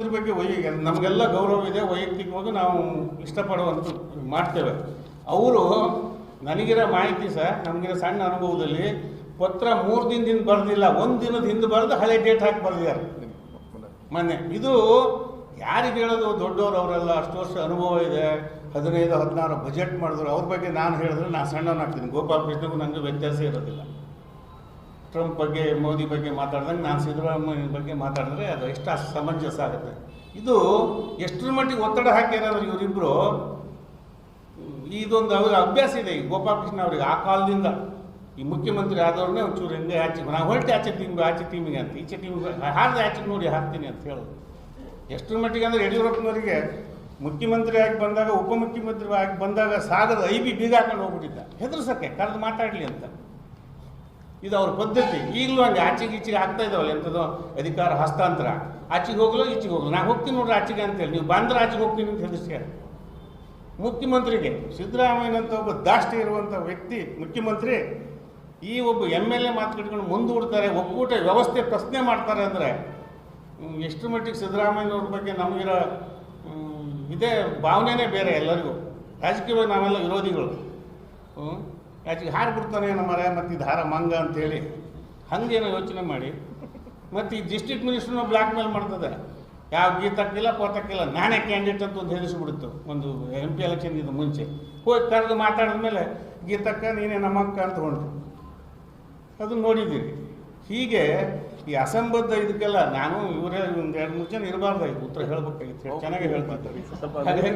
ಇದ್ರ ಬಗ್ಗೆ ವೈ ನಮಗೆಲ್ಲ ಗೌರವ ಇದೆ, ವೈಯಕ್ತಿಕವಾಗಿ ನಾವು ಇಷ್ಟಪಡುವಂಥ ಮಾಡ್ತೇವೆ. ಅವರು ನನಗಿರೋ ಮಾಹಿತಿ ಸರ್, ನಮಗಿರೋ ಸಣ್ಣ ಅನುಭವದಲ್ಲಿ ಪತ್ರ ಮೂರು ದಿನದಿಂದ ಬರೆದಿಲ್ಲ, ಒಂದು ದಿನದ ಹಿಂದೆ ಬರೆದು ಹಳೆ ಡೇಟ್ ಹಾಕಿ ಬರೆದಿದ್ದಾರೆ. ಮೊನ್ನೆ. ಇದು ಯಾರಿಗೆ ಹೇಳೋದು? ದೊಡ್ಡವರು ಅವರೆಲ್ಲ ಅಷ್ಟು ವರ್ಷ ಅನುಭವ ಇದೆ, ಹದಿನೈದು, ಹದಿನಾರು ಬಜೆಟ್ ಮಾಡಿದ್ರು. ಅವ್ರ ಬಗ್ಗೆ ನಾನು ಹೇಳಿದ್ರೆ ನಾನು ಸಣ್ಣವನಾಗ್ತೀನಿ. ಗೋಪಾಲ್ ಕೃಷ್ಣಗೂ ನನಗೆ ವ್ಯತ್ಯಾಸ ಇರೋದಿಲ್ಲ. ಟ್ರಂಪ್ ಬಗ್ಗೆ, ಮೋದಿ ಬಗ್ಗೆ ಮಾತಾಡ್ದಂಗೆ ನಾನು ಸಿದ್ದರಾಮಯ್ಯ ಬಗ್ಗೆ ಮಾತಾಡಿದ್ರೆ ಅದು ಎಷ್ಟು ಸಮಂಜಸ ಆಗುತ್ತೆ. ಇದು ಎಷ್ಟರ ಮಟ್ಟಿಗೆ ಒತ್ತಡ ಹಾಕ್ಯಾರ ಇವರಿಬ್ಬರು ಇದೊಂದು ಅವ್ರ ಅಭ್ಯಾಸ ಇದೆ ಈ ಗೋಪಾಲಕೃಷ್ಣ ಅವ್ರಿಗೆ ಆ ಕಾಲದಿಂದ. ಈ ಮುಖ್ಯಮಂತ್ರಿ ಆದವ್ರನ್ನೇ ಒಂಚೂರು ಹಿಂದೆ ಆಚೆ ನಾವು ಹೊರಟೆ ಆಚೆ ಟೀಮ್ ಆಚೆ ಟೀಮಿಗೆ ಅಂತ, ಈಚೆ ಟೀಮಿಗೆ ಹಾರ್ದೆ ಆಚೆ ನೋಡಿ ಹಾಕ್ತೀನಿ ಅಂತ ಹೇಳೋದು. ಎಷ್ಟರ ಮಟ್ಟಿಗೆ ಅಂದರೆ ಯಡಿಯೂರಪ್ಪನವರಿಗೆ ಮುಖ್ಯಮಂತ್ರಿ ಆಗಿ ಬಂದಾಗ, ಉಪಮುಖ್ಯಮಂತ್ರಿ ಆಗಿ ಬಂದಾಗ ಸಾಗರದ ಐ ಬಿ ಬೀಗ ಹಾಕೊಂಡು ಹೋಗ್ಬಿಟ್ಟಿದ್ದ. ಹೆದರ್ಸಕ್ಕೆ, ಕರೆದು ಮಾತಾಡಲಿ ಅಂತ. ಇದು ಅವ್ರ ಪದ್ಧತಿ. ಈಗಲೂ ಹಂಗೆ ಆಚೆಗೆ ಈಚೆಗೆ ಆಗ್ತಾ ಇದಾವಲ್ಲ ಎಂಥದ್ದು ಅಧಿಕಾರ ಹಸ್ತಾಂತರ. ಆಚೆಗೆ ಹೋಗಲು, ಈಚೆಗೆ ಹೋಗಲು. ನಾನು ಹೋಗ್ತೀನಿ ನೋಡ್ರಿ ಆಚೆಗೆ ಅಂತೇಳಿ. ನೀವು ಬಂದ್ರೆ ಆಚೆಗೆ ಹೋಗ್ತೀನಿ ಅಂತ ಹೆದರ್ಸ್ಯಾರ ಮುಖ್ಯಮಂತ್ರಿಗೆ ಸಿದ್ದರಾಮಯ್ಯನಂತ ಒಬ್ಬ ದಾಷ್ಟಿ ಇರುವಂಥ ವ್ಯಕ್ತಿ, ಮುಖ್ಯಮಂತ್ರಿ, ಈ ಒಬ್ಬ ಎಂ ಎಲ್ ಎ ಮಾತುಕಟ್ಕೊಂಡು ಮುಂದೂಡ್ತಾರೆ, ಒಕ್ಕೂಟ ವ್ಯವಸ್ಥೆ ಪ್ರಶ್ನೆ ಮಾಡ್ತಾರೆ ಅಂದರೆ ಎಷ್ಟು ಮಟ್ಟಿಗೆ ಸಿದ್ದರಾಮಯ್ಯನವ್ರ ಬಗ್ಗೆ ನಮಗಿರೋ ಇದೇ ಭಾವನೆನೇ ಬೇರೆ ಎಲ್ಲರಿಗೂ. ರಾಜಕೀಯವಾಗಿ ನಾವೆಲ್ಲ ವಿರೋಧಿಗಳು? ಆಚೆಗೆ ಹಾರಿಬಿಡ್ತಾನೆ ನಮ್ಮ ಮರ ಮತ್ತು ಇದು ಹಾರ ಮಂಗ ಅಂತೇಳಿ. ಹಂಗೇನೋ ಯೋಚನೆ ಮಾಡಿ. ಮತ್ತು ಈ ಡಿಸ್ಟ್ರಿಕ್ಟ್ ಮಿನಿಸ್ಟ್ರನ್ನ ಬ್ಲ್ಯಾಕ್ ಮೇಲ್ ಮಾಡ್ತದೆ. ಯಾವ ಗೀತಕ್ಕಿಲ್ಲ ಪೋತಕ್ಕಿಲ್ಲ ನಾನೇ ಕ್ಯಾಂಡಿಡೇಟ್ ಅಂತ ಒಂದು ಹೆದರಿಸ್ಬಿಡ್ತು ಒಂದು ಎಂ ಪಿ ಎಲೆಕ್ಷನ್ಗಿಂತ ಮುಂಚೆ. ಹೋಗಿ ಕರೆದು ಮಾತಾಡಿದ ಮೇಲೆ ಗೀತಕ್ಕ ನೀನೇ ನಮ್ಮಕ್ಕ ಅಂತ ಹೊಂಟು. ಅದು ನೋಡಿದ್ದೀರಿ. ಹೀಗೆ ಈ ಅಸಂಬದ್ಧ ಇದಕ್ಕೆಲ್ಲ ನಾನು ಇವರೇ ಒಂದು ಎರಡು ಮೂರು ಜನ ಇರಬಾರ್ದಾಗಿತ್ತು ಉತ್ತರ ಹೇಳ್ಬೇಕಾಗಿತ್ತು. ಚೆನ್ನಾಗಿ ಹೇಳ್ಬೇಕು ಹಾಗಾಗಿ